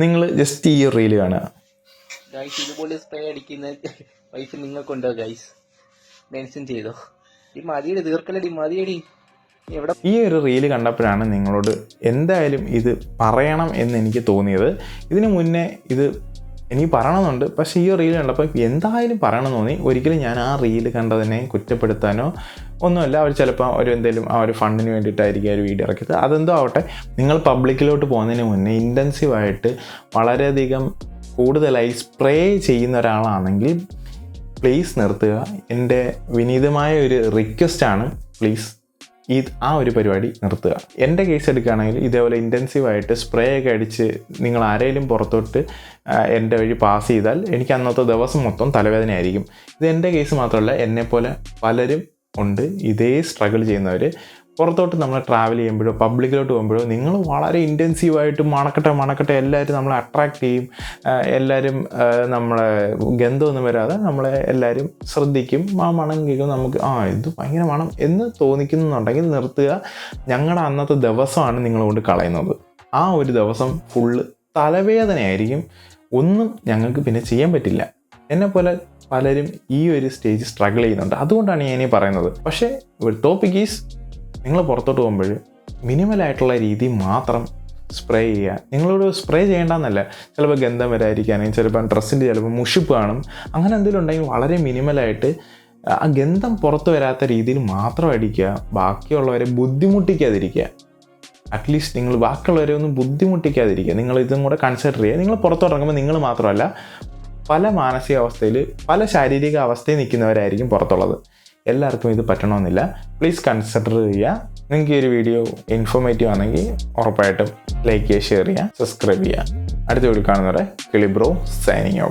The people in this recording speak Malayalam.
നിങ്ങൾ ജസ്റ്റ് ഈ റീൽ കാണുക. ഗൈസ് ഇതുപോലെ സ്പ്രേ അടിക്കുന്ന വൈഫ് നിങ്ങൾക്കുണ്ടോ ഗൈസ് മെൻഷൻ ചെയ്തോ. ഈ മതിയടി തീർക്കലടി മതിയടി. നീ എവിടെ ഈ ഒരു റീൽ കണ്ടപ്പോഴാണ് നിങ്ങളോട് എന്തായാലും ഇത് പറയണം എന്ന് എനിക്ക് തോന്നിയത്. ഇതിനു മുന്നേ ഇത് എനിക്ക് പറയണമെന്നുണ്ട്. പക്ഷേ ഈ റീൽ കണ്ടപ്പോൾ എന്തായാലും പറയണം തോന്നി. ഒരിക്കലും ഞാൻ ആ റീൽ കണ്ടതിനെ കുറ്റപ്പെടുത്താനോ ഒന്നുമല്ല. അവർ ചിലപ്പോൾ ഒരു എന്തെങ്കിലും ആ ഒരു ഫണ്ടിന് വേണ്ടിയിട്ടായിരിക്കും ഒരു വീഡിയോ ഇറക്കിയത്. അതെന്തോ ആവട്ടെ നിങ്ങൾ പബ്ലിക്കിലോട്ട് പോകുന്നതിന് മുന്നേ ഇന്റൻസീവായിട്ട് വളരെയധികം കൂടുതലായി സ്പ്രേ ചെയ്യുന്ന ഒരാളാണെങ്കിൽ പ്ലീസ് നിർത്തുക. എന്റെ വിനീതമായ ഒരു റിക്വസ്റ്റാണ് പ്ലീസ് ഈ ആ ഒരു പരിപാടി നിർത്തുക. എന്റെ കേസ് എടുക്കുകയാണെങ്കിൽ ഇതേപോലെ ഇന്റൻസീവായിട്ട് സ്പ്രേ ഒക്കെ അടിച്ച് നിങ്ങൾ ആരെങ്കിലും പുറത്തോട്ട് എന്റെ വഴി പാസ് ചെയ്താൽ എനിക്ക് അന്നത്തെ ദിവസം മൊത്തം തലവേദനയായിരിക്കും ഇത് എന്റെ കേസ് മാത്രമല്ല എന്നെപ്പോലെ പലരും ഉണ്ട്. ഇതേ സ്ട്രഗിൾ ചെയ്യുന്നവർ പുറത്തോട്ട് നമ്മൾ ട്രാവൽ ചെയ്യുമ്പോഴോ പബ്ലിക്കിലോട്ട് പോകുമ്പോഴോ നിങ്ങൾ വളരെ ഇന്റൻസീവായിട്ട് മണക്കട്ടെ മണക്കട്ടെ എല്ലാവരും നമ്മളെ അട്രാക്റ്റ് ചെയ്യും. എല്ലാവരും നമ്മളെ ഗന്ധമൊന്നും വരാതെ നമ്മളെ എല്ലാവരും ശ്രദ്ധിക്കും. ആ മണം കേൾക്കും നമുക്ക് ആ ഇത് ഭയങ്കര മണം എന്ന് തോന്നിക്കുന്നുണ്ടെങ്കിൽ നിർത്തുക. ഞങ്ങളുടെ അന്നത്തെ ദിവസമാണ് നിങ്ങളുകൊണ്ട് കളയുന്നത്. ആ ഒരു ദിവസം ഫുള്ള് തലവേദനയായിരിക്കും. ഒന്നും ഞങ്ങൾക്ക് പിന്നെ ചെയ്യാൻ പറ്റില്ല. എന്നെപ്പോലെ പലരും ഈ ഒരു സ്റ്റേജ് സ്ട്രഗിൾ ചെയ്യുന്നുണ്ട്. അതുകൊണ്ടാണ് ഞാൻ ഈ പറയുന്നത്. പക്ഷേ ടോപ്പിക് ഈസ് നിങ്ങൾ പുറത്തോട്ട് പോകുമ്പോൾ മിനിമലായിട്ടുള്ള രീതി മാത്രം സ്പ്രേ ചെയ്യുക. നിങ്ങളോട് സ്പ്രേ ചെയ്യേണ്ടെന്നല്ല. ചിലപ്പോൾ ഗന്ധം വരാതിരിക്കാനും ചിലപ്പോൾ ഡ്രസ്സിന്റെ ചിലപ്പോൾ മുഷിപ്പ് കാണും. അങ്ങനെ എന്തെങ്കിലും ഉണ്ടെങ്കിൽ വളരെ മിനിമലായിട്ട് ആ ഗന്ധം പുറത്ത് വരാത്ത രീതിയിൽ മാത്രം അടിക്കുക. ബാക്കിയുള്ളവരെ ബുദ്ധിമുട്ടിക്കാതിരിക്കുക. അറ്റ്ലീസ്റ്റ് നിങ്ങൾ ബാക്കിയുള്ളവരെ ഒന്നും ബുദ്ധിമുട്ടിക്കാതിരിക്കുക. നിങ്ങൾ ഇതും കൂടെ കൺസിഡർ ചെയ്യുക. നിങ്ങൾ പുറത്തിറങ്ങുമ്പോൾ നിങ്ങൾ മാത്രമല്ല പല മാനസികാവസ്ഥയിൽ പല ശാരീരിക അവസ്ഥയിൽ നിൽക്കുന്നവരായിരിക്കും പുറത്തുള്ളത്. എല്ലാവർക്കും ഇത് പറ്റണമെന്നില്ല. പ്ലീസ് കൺസിഡർ ചെയ്യുക. നിങ്ങൾക്ക് ഈ ഒരു വീഡിയോ ഇൻഫോർമേറ്റീവ് ആണെങ്കിൽ ഉറപ്പായിട്ടും ലൈക്ക് ചെയ്യുക ഷെയർ ചെയ്യുക സബ്സ്ക്രൈബ് ചെയ്യുക. അടുത്ത വീഡിയോ കാണുന്നവരെ കിളിബ്രോ സൈനിങ്